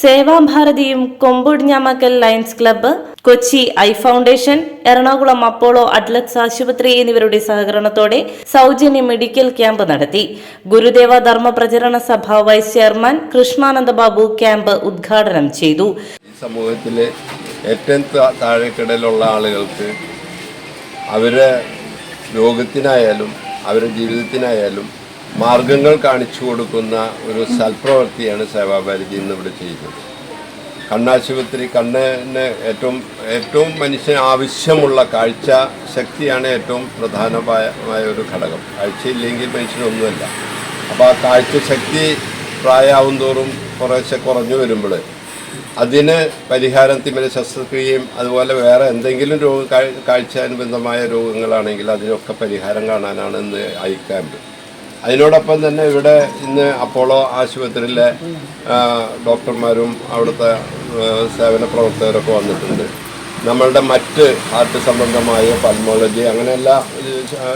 സേവാഭാരതിയും Kombodinjamakkal Lions Club Kochi Eye Foundation Ernakulam Apollo Adlux ആശുപത്രി എന്നിവരുടെ സഹകരണത്തോടെ സൗജന്യ മെഡിക്കൽ ക്യാമ്പ് നടത്തി. Gurudeva Dharma Pracharana Sabha vice chairman Krishnananda Babu camp ഉദ്ഘാടനം ചെയ്തു. സമൂഹത്തിലെ ഏറ്റവും താഴെക്കിടയിലുള്ള ആളുകൾക്ക് അവരെ രോഗത്തിനായാലും അവരുടെ ജീവിതത്തിനായാലും മാർഗങ്ങൾ കാണിച്ചു കൊടുക്കുന്ന ഒരു സൽപ്രവൃത്തിയാണ് സേവാഭാരതി ഇന്ന് ഇവിടെ ചെയ്യുന്നത്. കണ്ണാശുപത്രി കണ്ണിന് ഏറ്റവും ഏറ്റവും മനുഷ്യന് ആവശ്യമുള്ള കാഴ്ച ശക്തിയാണ് ഏറ്റവും പ്രധാനമായ ഒരു ഘടകം. കാഴ്ചയില്ലെങ്കിൽ മനുഷ്യനൊന്നുമല്ല. അപ്പോൾ ആ കാഴ്ച ശക്തി പ്രായമാവും തോറും കുറേശ്ശെ കുറഞ്ഞു വരുമ്പോൾ അതിന് പരിഹാരം തിമിര ശസ്ത്രക്രിയയും അതുപോലെ വേറെ എന്തെങ്കിലും രോഗ കാഴ്ച അനുബന്ധമായ രോഗങ്ങളാണെങ്കിൽ അതിനൊക്കെ പരിഹാരം കാണാനാണ് ഇന്ന് ഐ ക്യാമ്പ്. അതിനോടൊപ്പം തന്നെ ഇവിടെ ഇന്ന് അപ്പോളോ ആശുപത്രിയിലെ ഡോക്ടർമാരും അവിടുത്തെ സേവന പ്രവർത്തകരൊക്കെ വന്നിട്ടുണ്ട്. നമ്മളുടെ മറ്റ് ഹാർട്ട് സംബന്ധമായ പൾമോളജി അങ്ങനെ എല്ലാ ആ,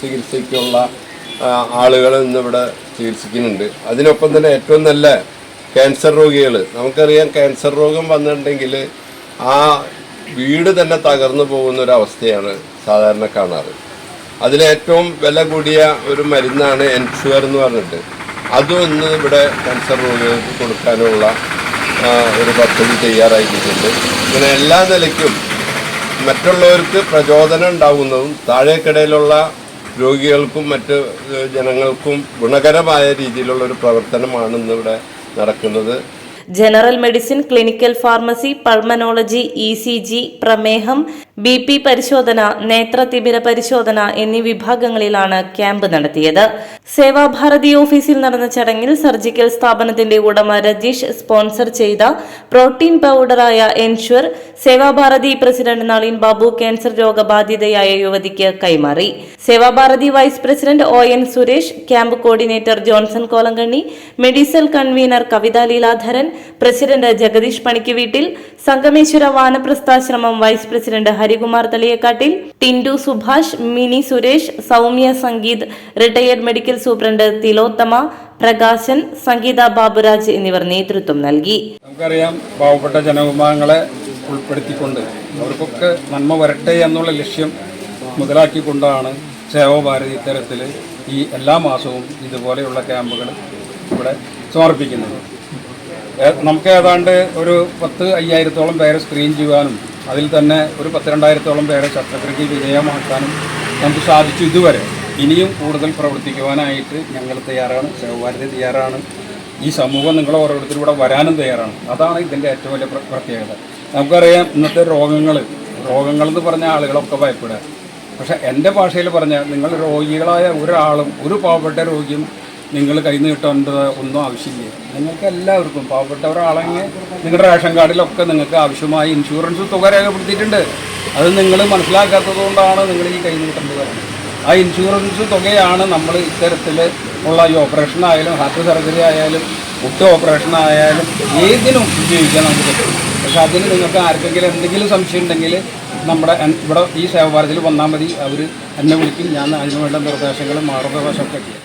ചികിത്സയ്ക്കുള്ള ആളുകൾ ഇന്നിവിടെ ചികിത്സിക്കുന്നുണ്ട്. അതിനൊപ്പം തന്നെ ഏറ്റവും നല്ല ക്യാൻസർ രോഗികൾ നമുക്കറിയാം ക്യാൻസർ രോഗം വന്നിട്ടുണ്ടെങ്കിൽ ആ വീട് തന്നെ തകർന്നു പോകുന്ന ഒരു അവസ്ഥയാണ് സാധാരണ കാണാറ്. അതിലേറ്റവും വില കൂടിയ ഒരു മരുന്നാണ് എൻഷുവർ എന്ന് പറഞ്ഞിട്ട്. അതും ഇന്ന് ഇവിടെ ക്യാൻസർ രോഗികൾക്ക് കൊടുക്കാനുള്ള ഒരു പദ്ധതി തയ്യാറാക്കിയിട്ടുണ്ട്. ഇങ്ങനെ എല്ലാ നിലയ്ക്കും മറ്റുള്ളവർക്ക് പ്രചോദനം ഉണ്ടാകുന്നതും താഴേക്കിടയിലുള്ള രോഗികൾക്കും മറ്റ് ജനങ്ങൾക്കും ഗുണകരമായ രീതിയിലുള്ള ഒരു പ്രവർത്തനമാണ് ഇന്നിവിടെ നടക്കുന്നത്. General medicine clinical pharmacy pulmonology E C G പ്രമേഹം ബി പി പരിശോധന നേത്രതിമിര പരിശോധന എന്നീ വിഭാഗങ്ങളിലാണ് ക്യാമ്പ് നടത്തിയത്. സേവാഭാരതി ഓഫീസിൽ നടന്ന ചടങ്ങിൽ സർജിക്കൽ സ്ഥാപനത്തിന്റെ ഉടമ രജീഷ് സ്പോൺസർ ചെയ്ത protein പൗഡറായ Ensure Sevabharathi president Nalin Babu cancer രോഗബാധിതയായ യുവതിക്ക് കൈമാറി. Sevabharathi vice president O N Suresh camp coordinator Johnson Kolankanni medical convener Kavitha Leeladharan president Jagadeesh Panikkaveettil Sangameshwara Vanaprasthashramam vice president Harikumar Thaliyakkattil Tindu Subhash Mini Suresh Soumya Sangeeth retired medical superintendent Thilothama Prakashan Sangeetha Baburaj എന്നിവർ നേതൃത്വം നൽകി. നമുക്കറിയാം പാവപ്പെട്ട ജനവിഭാഗങ്ങളെ ഉൾപ്പെടുത്തിക്കൊണ്ട് അവർക്കൊക്കെ നന്മ വരട്ടെ എന്നുള്ള ലക്ഷ്യം മുതലാക്കിക്കൊണ്ടാണ് സേവാഭാരതി ഇത്തരത്തിൽ ഈ എല്ലാ മാസവും ഇതുപോലെയുള്ള ക്യാമ്പുകൾ ഇവിടെ സമർപ്പിക്കുന്നത്. നമുക്ക് ഏതാണ്ട് ഒരു പത്ത് അയ്യായിരത്തോളം പേരെ സ്ക്രീൻ ചെയ്യുവാനും അതിൽ തന്നെ ഒരു പത്തിരണ്ടായിരത്തോളം പേരെ ശസ്ത്രക്രിയയ്ക്ക് വിജയമാക്കാനും നമുക്ക് സാധിച്ചു ഇതുവരെ. ഇനിയും കൂടുതൽ പ്രവർത്തിക്കുവാനായിട്ട് ഞങ്ങൾ തയ്യാറാണ് ശവഭാരതി തയ്യാറാണ്. ഈ സമൂഹം നിങ്ങൾ ഓരോരുത്തരും വരാനും തയ്യാറാണ്. അതാണ് ഇതിന്റെ ഏറ്റവും വലിയ പ്രത്യേകത. നമുക്കറിയാം ഇന്നത്തെ രോഗങ്ങൾ രോഗങ്ങൾ എന്ന് പറഞ്ഞ ആളുകളൊക്കെ ഭയപ്പെടുക. പക്ഷേ എന്റെ ഭാഷയിൽ പറഞ്ഞാൽ നിങ്ങൾ രോഗികളായ ഒരാളും ഒരു പാവപ്പെട്ട രോഗിയും നിങ്ങൾ കയ്യിൽ നിന്ന് കിട്ടേണ്ടത് ഒന്നും ആവശ്യമില്ല. നിങ്ങൾക്ക് എല്ലാവർക്കും പാവപ്പെട്ട ഒരാളെങ്കിൽ നിങ്ങളുടെ റേഷൻ കാർഡിലൊക്കെ നിങ്ങൾക്ക് ആവശ്യമായ ഇൻഷുറൻസ് തുക രേഖപ്പെടുത്തിയിട്ടുണ്ട്. അത് നിങ്ങൾ മനസ്സിലാക്കാത്തത് കൊണ്ടാണ് നിങ്ങൾ ഈ കയ്യിൽ നിന്ന് കിട്ടേണ്ടത് ആ ഇൻഷുറൻസ് തുകയാണ് നമ്മൾ ഇത്തരത്തിൽ ഉള്ള ഈ ഓപ്പറേഷൻ ആയാലും ഹാർട്ട് സർജറി ആയാലും മുട്ട ഓപ്പറേഷൻ ആയാലും ഏതിനും ഉപയോഗിക്കാൻ നമുക്ക് പറ്റും. പക്ഷെ അതിന് നിങ്ങൾക്ക് ആർക്കെങ്കിലും എന്തെങ്കിലും സംശയം ഉണ്ടെങ്കിൽ നമ്മുടെ ഇവിടെ ഈ സേവാഭാരതിയിൽ വന്നാൽ മതി. അവർ എന്നെ വിളിക്കും. ഞാൻ അതിന് വേണ്ട നിർദ്ദേശങ്ങളും മാർഗദർശനമൊക്കെ ചെയ്യും.